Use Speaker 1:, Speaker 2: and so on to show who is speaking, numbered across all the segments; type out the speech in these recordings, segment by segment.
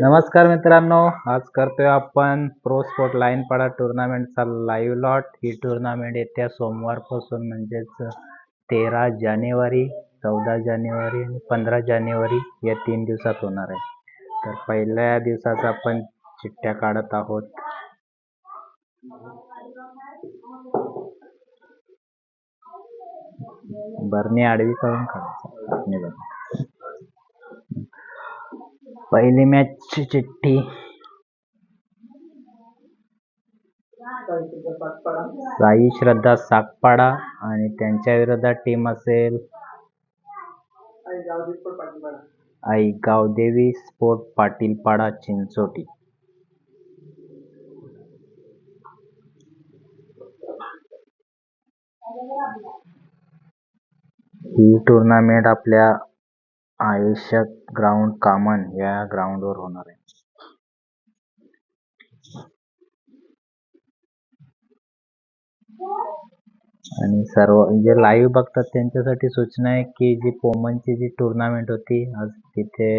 Speaker 1: नमस्कार मित्रांनो आज करतोय आपण प्रो स्पोर्ट लाईन पाडा टुर्नामेंटचा लाईव्ह लॉट ही टुर्नामेंट येत्या सोमवारपासून म्हणजेच तेरा जानेवारी चौदा जानेवारी आणि पंधरा जानेवारी या तीन दिवसात होणार आहे. तर पहिल्या दिवसाचा आपण चिठ्ठ्या काढत आहोत. बरणी आडवी करून काढायचं. पहिली मॅच चिठ्ठी. साई श्रद्धा सागपाडा आणि त्यांच्या विरोधात टीम असेल. आई गावदेवी स्पोर्ट पाटीलपाडा चिंचोटी. ही टूर्नामेंट आपल्या आयुष्यात ग्राउंड कामन या ग्राउंडवर होणार आहे. आणि सर्व जे लाईव्ह बघतात त्यांच्यासाठी सूचना आहे की जी पोमनची जी टुर्नामेंट होती आज तिथे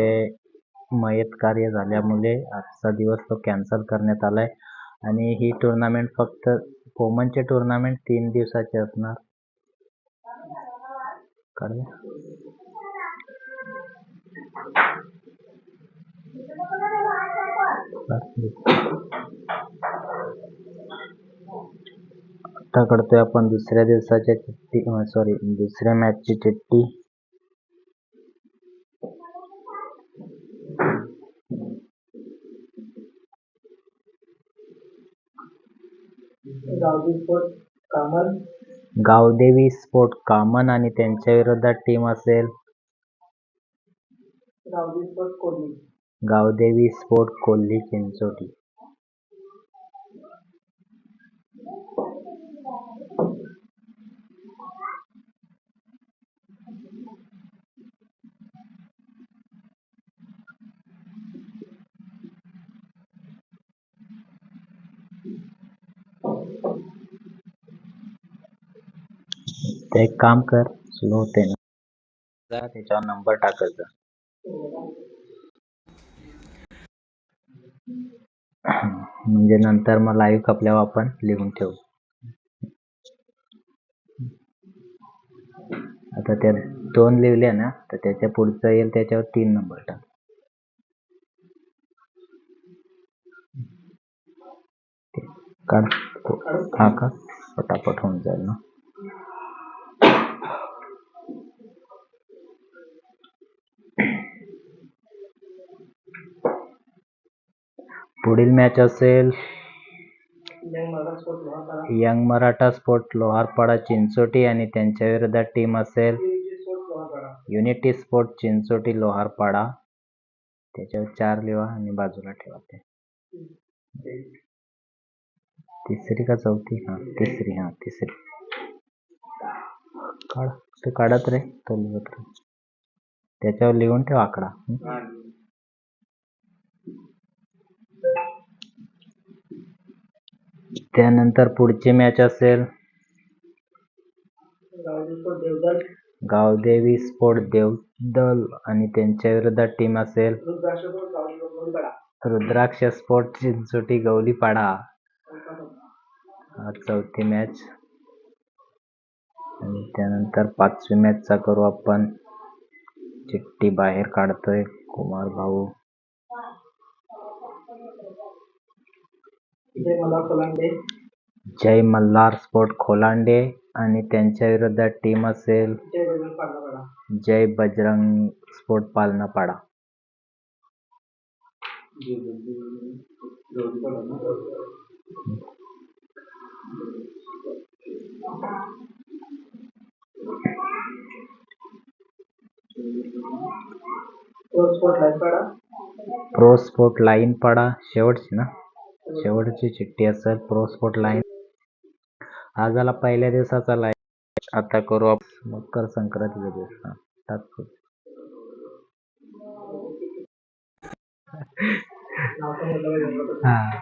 Speaker 1: मयत कार्य झाल्यामुळे आजचा दिवस तो कॅन्सल करण्यात आलाय. आणि ही टुर्नामेंट फक्त पोमनचे टुर्नामेंट तीन दिवसाचे असणार. आता करतोय आपण दुसऱ्या दिवसाच्या चिठ्ठी सॉरी दुसऱ्या मॅचची चिठ्ठी. गावदेवी स्पोर्ट कामन आणि त्यांच्या विरोधात टीम असेल. गावदेवी स्पोर्ट कोल्ही चिंचोटी. तर एक काम कर स्लो होते ना. जा त्याच्यावर नंबर टाकत जा. म्हणजे नंतर मग लाईव्ह खपल्यावर आपण लिहून ठेवू. आता त्या दोन लिहिल्या ना तर त्याच्या पुढचं येईल त्याच्यावर तीन नंबर टाक. काढ हा का? पटापट होऊन जाईल ना. पुढील मॅच असेल. यंग मराठा स्पोर्ट लोहारपाडा चिंचोटी आणि त्यांच्या विरोधात टीम असेल. Unity sport Chinchoti Loharpada. त्याच्यावर चार लिहा आणि बाजूला ठेवा ते. तिसरी का चौथी? हा तिसरी हा तिसरी. काढ. ते काढत रे तो लिहत रे त्याच्यावर लिहून ठेव आकडा. त्यानंतर पुढची मॅच असेल. गावदेवी स्पोर्ट देवदल आणि त्यांच्या विरोधात टीम असेल. रुद्राक्ष स्पोर्ट चिंचोटी गवलीपाडा. आज चौथी मॅच आणि त्यानंतर पाचवी मॅचचा करू आपण. चिठ्ठी बाहेर काढतोय कुमार भाऊ जय मल्हार स्पोर्ट खोलांडे आणि त्यांच्या विरोधात टीम असेल Jay Bajrang sport Palnapada. Pro sport line Pada. शेवटची ना. शेवटची चिठ्ठी असेल प्रो स्पोर्ट लाईन आज आला पहिल्या दिवसाचा लाईन आता करू आपण मकर संक्रांतीचा दिवस हा. हा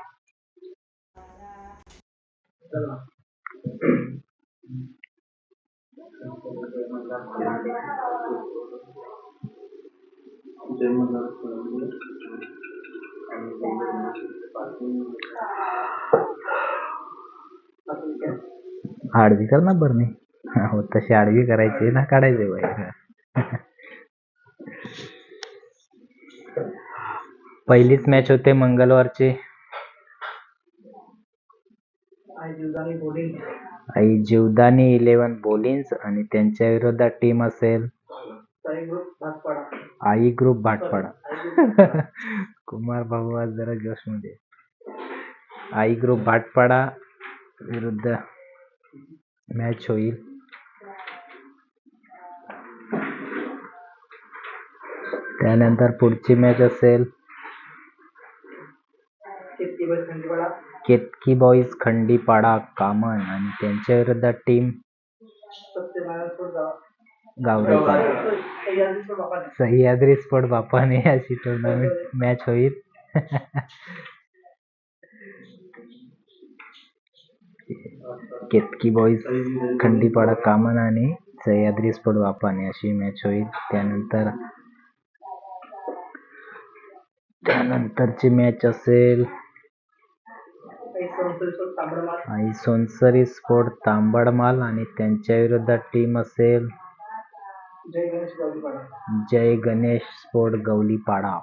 Speaker 1: आडवी कर ना बरं हो तशी आडवी करायची ना काढायचे बाहेर पहिलीच मॅच होते मंगळवारची. आई जीवदानी इलेव्हन बोलिन्स आणि त्यांच्या विरोधात टीम असेल. आई ग्रुप भाटपाडा कुमार भाऊ आज जरा जोशमध्ये आई ग्रुप भाटपाडा विरुद्ध मॅच होईल. त्यानंतर पुढची मॅच असेल. केतकी बॉईज खंडीपाडा कामन आणि त्यांच्या विरुद्ध टीम गावरेपाडा सह्याद्री स्पोर्ट बापाने अशी टुर्नामेंट मॅच होईल. केतकी बॉईज खंडीपाडा कामन आणि सह्याद्री स्पोर्ट बापाने अशी मॅच होईल. त्यानंतर त्यानंतरची मॅच असेल सोनसरी स्पोर्ट तांबडमाल आणि त्यांच्या विरुद्ध टीम असेल. जय गणेश स्पोर्ट गवलीपाडा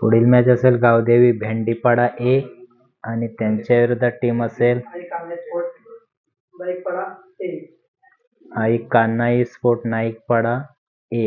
Speaker 1: पुढील मॅच असेल गावदेवी भेंडीपाडा ए आणि त्यांच्या विरुद्ध टीम असेल आई कान्हाई स्पोर्ट नाईकपाडा ए.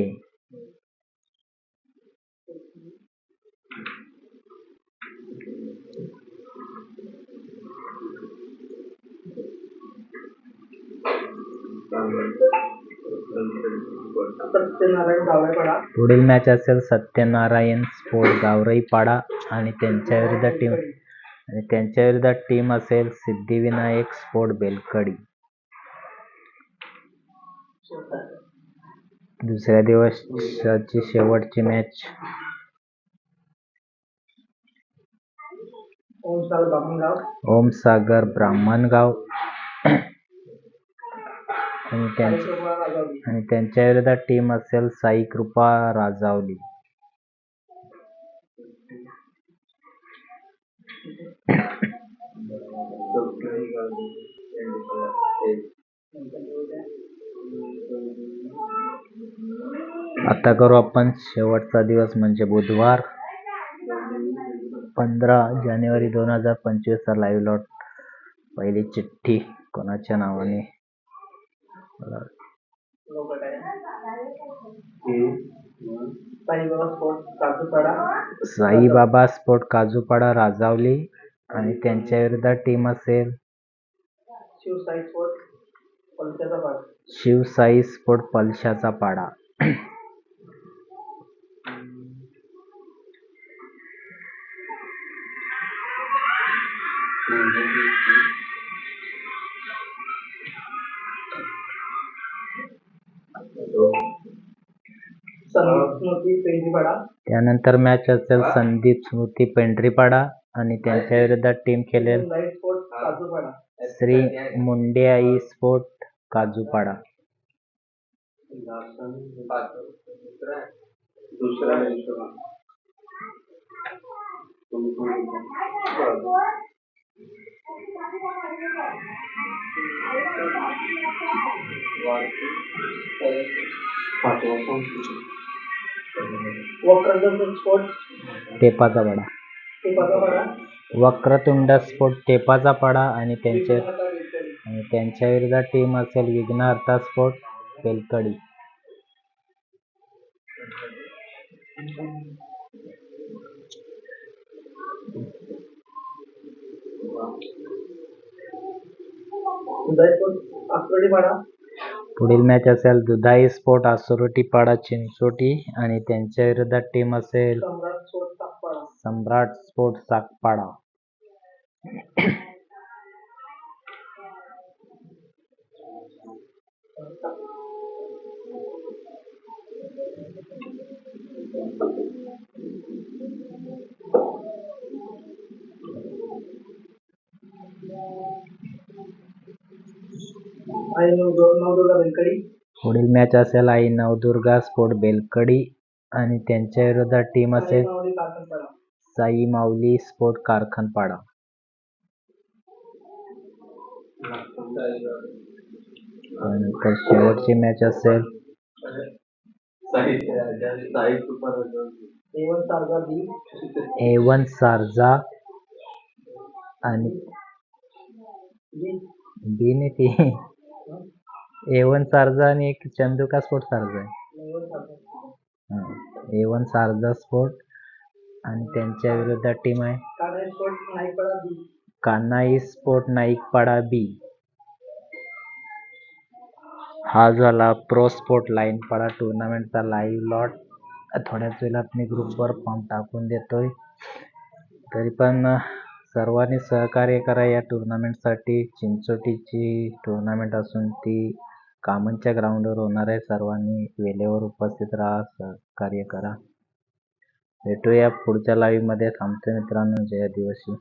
Speaker 1: पुढील मॅच असेल सत्यनारायण स्पोर्ट गावराईपाडा आणि त्यांच्या विरुद्ध टीम आणि त्यांच्या विरुद्ध टीम असेल सिद्धिविनायक स्पोर्ट बेलकडी. दुसऱ्या दिवसाची शेवटची मॅच ओम सागर ब्राह्मणगाव. आणि त्यांच्या आणि त्यांच्या विरोधात टीम असेल साई कृपा राजावली. आता करू आपण शेवटचा दिवस म्हणजे बुधवार. पंधरा जानेवारी दोन हजार पंचवीसचा लाईव्ह लॉट पहिली चिठ्ठी कोणाच्या नावाने? साईबाबा स्पोर्ट काजूपाडा राजावली आणि त्यांच्या विरुद्ध टीम असेल. शिवसाई स्पोर्ट पलशाचा पाडा. त्यानंतर मॅच असेल संदीप स्मृती पेंढरीपाडा आणि त्यांच्या विरुद्ध टीम खेळेल श्री मुंडेआई स्पोर्ट काजूपाडा टेपाचा पाडा. वक्रतुंड स्पोर्ट टेपाचा पाडा आणि त्यांच्या आणि त्यांच्या विरुद्ध टीम असेल विघ्नहर्ता स्पोर्ट बेलकडी पुढील मॅच असेल दुधाई स्पोर्ट आसुरोटी पाडा चिंचोटी आणि त्यांच्या विरुद्ध टीम असेल सम्राट स्पोर्ट सागपाडा पुढील मॅच असेल आई नवदुर्गा स्पोर्ट बेलकडी आणि त्यांच्या विरोधात टीम असेल साई माऊली स्पोर्ट कारखानपाडा. त्यानंतर शेवटची मॅच असेल. ए वन सारजा आणि बी नाही ती ए वन सारजा आणि एक चंदुका स्पोर्ट सारजा आहे. ए वन सारजा स्पोर्ट आणि त्यांच्या विरुद्ध टीम आहे. कान्हाई स्पोर्ट नाईकपाडा बी हा झाला प्रो स्पोर्ट लाईनपाडा टुर्नामेंटचा लाईव्ह लॉट थोड्याच वेळात मी ग्रुपवर फॉर्म टाकून देतोय. तरी पण सर्वांनी सहकार्य करा या टुर्नामेंटसाठी चिंचोटीची टुर्नामेंट असून ती कामनच्या ग्राउंडवर होणाऱ्या सर्वांनी वेळेवर उपस्थित राहा सहकार्य करा. भेटूया पुढच्या लाईव्हमध्ये थांबतो मित्रांनो. जय आदिवासी.